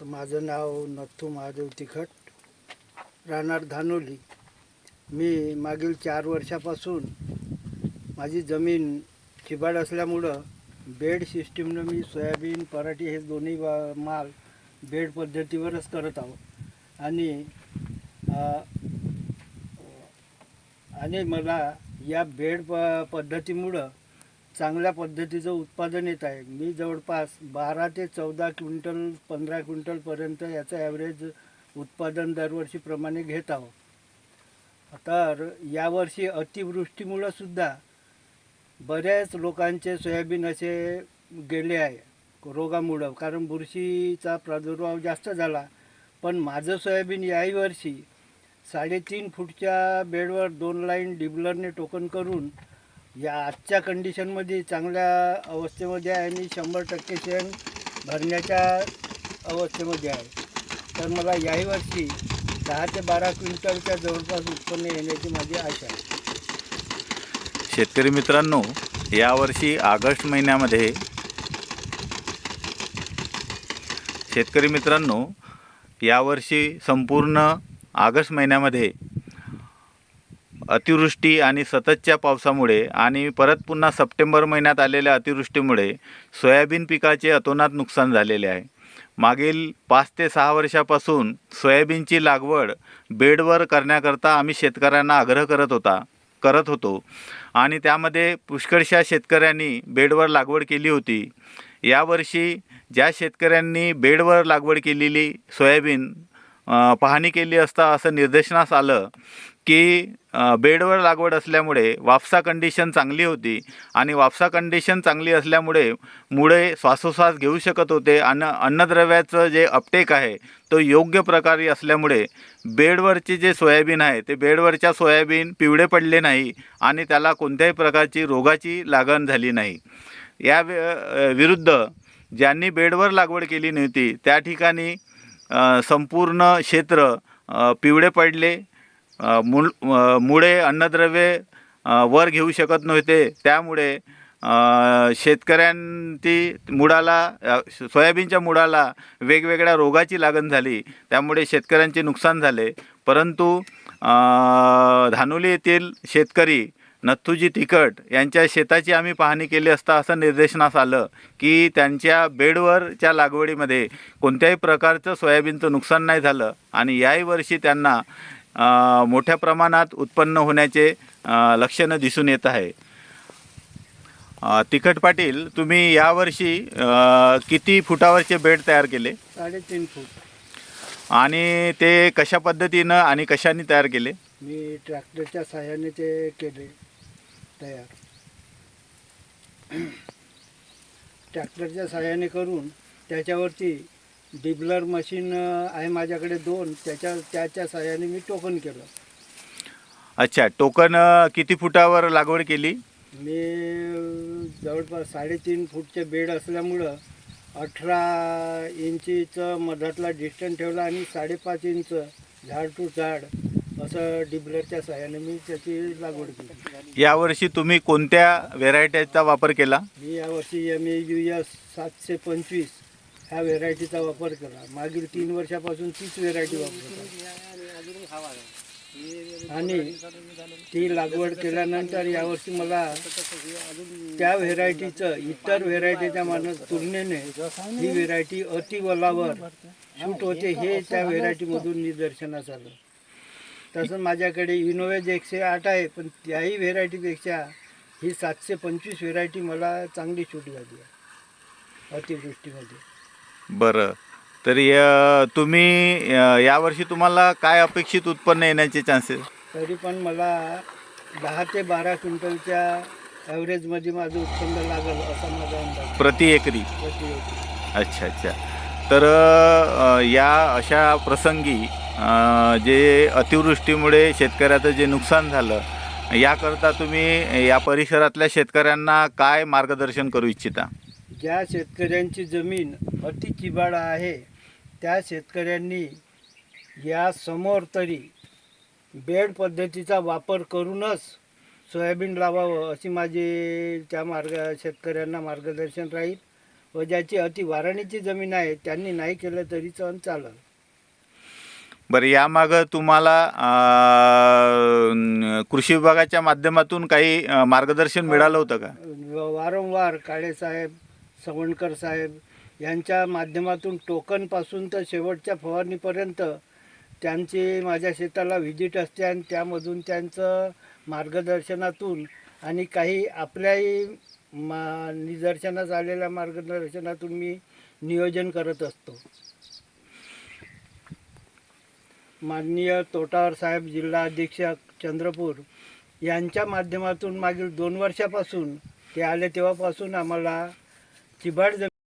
तर माझं नाव नथू महादेव तिखट राहणार धानोली. मी मागील चार वर्षापासून माझी जमीन चिबाड असल्यामुळं बेड सिस्टीमनं मी सोयाबीन पराठी हे दोन्ही माल बेड पद्धतीवरच करत आहोत आणि आणि मला या बेड प पद्धतीमुळं चांगल्या पद्धतीचं उत्पादन येत आहे. मी जवळपास बारा ते चौदा क्विंटल पंधरा क्विंटलपर्यंत याचं ॲव्हरेज उत्पादन दरवर्षीप्रमाणे घेत आहोत. तर यावर्षी अतिवृष्टीमुळं सुद्धा बऱ्याच लोकांचे सोयाबीन असे गेले आहे रोगामुळं. कारण बुरशीचा प्रादुर्भाव जास्त झाला. पण माझं सोयाबीन याही वर्षी साडेतीन फूटच्या बेडवर दोन लाईन डिबलरने टोकन करून या आजच्या कंडिशनमध्ये चांगल्या अवस्थेमध्ये आहे आणि शंभर टक्के शेण भरण्याच्या अवस्थेमध्ये आहे. तर मला याही वर्षी दहा ते बारा क्विंटलच्या जवळपास उत्पन्न येण्याची माझी आशा आहे. शेतकरी मित्रांनो यावर्षी ऑगस्ट महिन्यामध्ये शेतकरी मित्रांनो यावर्षी संपूर्ण ऑगस्ट महिन्यामध्ये अतिवृष्टी आणि सततच्या पावसामुळे आणि परत पुन्हा सप्टेंबर महिन्यात आलेल्या अतिवृष्टीमुळे सोयाबीन पिकाचे अतोनात नुकसान झालेले आहे. मागील पाच ते सहा वर्षापासून सोयाबीनची लागवड बेडवर करण्याकरता आम्ही शेतकऱ्यांना आग्रह करत होता करत होतो. आणि त्यामध्ये पुष्कळशा शेतकऱ्यांनी बेडवर लागवड केली होती. यावर्षी ज्या शेतकऱ्यांनी बेडवर लागवड केलेली सोयाबीन पाहणी केली असता असं निर्देशनास आलं की बेडवर लागवड असल्यामुळे वापसा कंडिशन चांगली होती आणि वापसा कंडिशन चांगली असल्यामुळे मुळे श्वासोश्वास घेऊ शकत होते आणि अन्नद्रव्याचं जे अपटेक आहे तो योग्य प्रकारे असल्यामुळे बेडवरचे जे सोयाबीन आहे ते बेडवरच्या सोयाबीन पिवळे पडले नाही आणि त्याला कोणत्याही प्रकारची रोगाची लागण झाली नाही. या विरुद्ध ज्यांनी बेडवर लागवड केली नव्हती त्या ठिकाणी संपूर्ण क्षेत्र पिवळे पडले मुळ मुळे अन्नद्रव्ये वर घेऊ शकत नव्हते. त्यामुळे शेतकऱ्यांची मुळाला सोयाबीनच्या मुळाला वेगवेगळ्या रोगाची लागण झाली. त्यामुळे शेतकऱ्यांचे नुकसान झाले. परंतु धानोली येथील शेतकरी नथुजी तिखट यांच्या शेताची आम्ही पाहणी केली असता असं निर्देशनास आलं की त्यांच्या बेडवरच्या लागवडीमध्ये कोणत्याही प्रकारचं सोयाबीनचं नुकसान नाही झालं आणि याही वर्षी त्यांना मोठ्या प्रमाणात उत्पन्न होण्याचे लक्षणं दिसून येत आहे. तिखट पाटील तुम्ही यावर्षी किती फुटावरचे बेड तयार केले? साडेतीन फूट. आणि ते कशा पद्धतीनं आणि कशाने तयार केले? मी ट्रॅक्टरच्या साह्याने ते केले तयार. ट्रॅक्टरच्या साह्याने करून त्याच्यावरती डिबलर मशीन आहे माझ्याकडे दोन. त्याच्या त्याच्या साह्याने मी टोकन केलं. अच्छा टोकन किती फुटावर लागवड केली? मी जवळपास साडेतीन फूटचे बेड असल्यामुळं अठरा इंचीचं मधातला डिस्टन्स ठेवला आणि साडेपाच इंच झाड टू झाड असं डिबलरच्या साह्याने मी त्याची लागवड केली. यावर्षी तुम्ही कोणत्या व्हेरायटीचा वापर केला? मी यावर्षी एम ए यू एस सातशे पंचवीस. ह्या व्हेरायटीचा वापर केला मागील तीन वर्षापासून तीच व्हेरायटी वापरत. आणि ती लागवड केल्यानंतर यावर्षी मला त्या व्हेरायटीचं इतर व्हेरायटीच्या मानस तुलनेने ही व्हेरायटी अतिवलावर सूट होते हे त्या व्हेरायटीमधून निदर्शनास आलं. तसं माझ्याकडे इनोवेज एकशे आठ आहे पण त्याही व्हेरायटीपेक्षा ही सातशे पंचवीस व्हेरायटी मला चांगली सूट झाली आहे अतिवृष्टीमध्ये. बरं. तरी तुम्ही यावर्षी तुम्हाला काय अपेक्षित उत्पन्न येण्याचे चान्सेस तरी पण मला दहा ते बारा क्विंटलच्या ॲव्हरेजमध्ये माझं उत्पन्न लागेल असा माझा अंदाज प्रति एकरी? प्रति एकर. अच्छा अच्छा. तर अ, या अशा प्रसंगी अ, जे अतिवृष्टीमुळे शेतकऱ्याचं जे नुकसान झालं याकरता तुम्ही या परिसरातल्या शेतकऱ्यांना काय मार्गदर्शन करू इच्छिता? ज्या शेतकऱ्यांची जमीन अति चिबाड आहे त्या शेतकऱ्यांनी या समोर तरी बेड पद्धतीचा वापर करूनच सोयाबीन लावावं अशी माझी त्या मार्ग शेतकऱ्यांना मार्गदर्शन राहील व ज्याची अति वाराणीची जमीन आहे त्यांनी नाही केलं तरी चण चाललं. बरं यामागं तुम्हाला कृषी विभागाच्या माध्यमातून काही मार्गदर्शन मिळालं होतं का? वारंवार काळेसाहेब सवणकर साहेब यांच्या माध्यमातून टोकनपासून तर शेवटच्या फवारणीपर्यंत त्यांची माझ्या शेताला व्हिजिट असते आणि त्यामधून त्यांचं मार्गदर्शनातून आणि काही आपल्याही मा निदर्शनास आलेल्या मार्गदर्शनातून मी नियोजन करत असतो. माननीय तोटावर साहेब जिल्हा अधीक्षक चंद्रपूर यांच्या माध्यमातून मागील दोन वर्षापासून ते आले तेव्हापासून आम्हाला चिबाड जमीन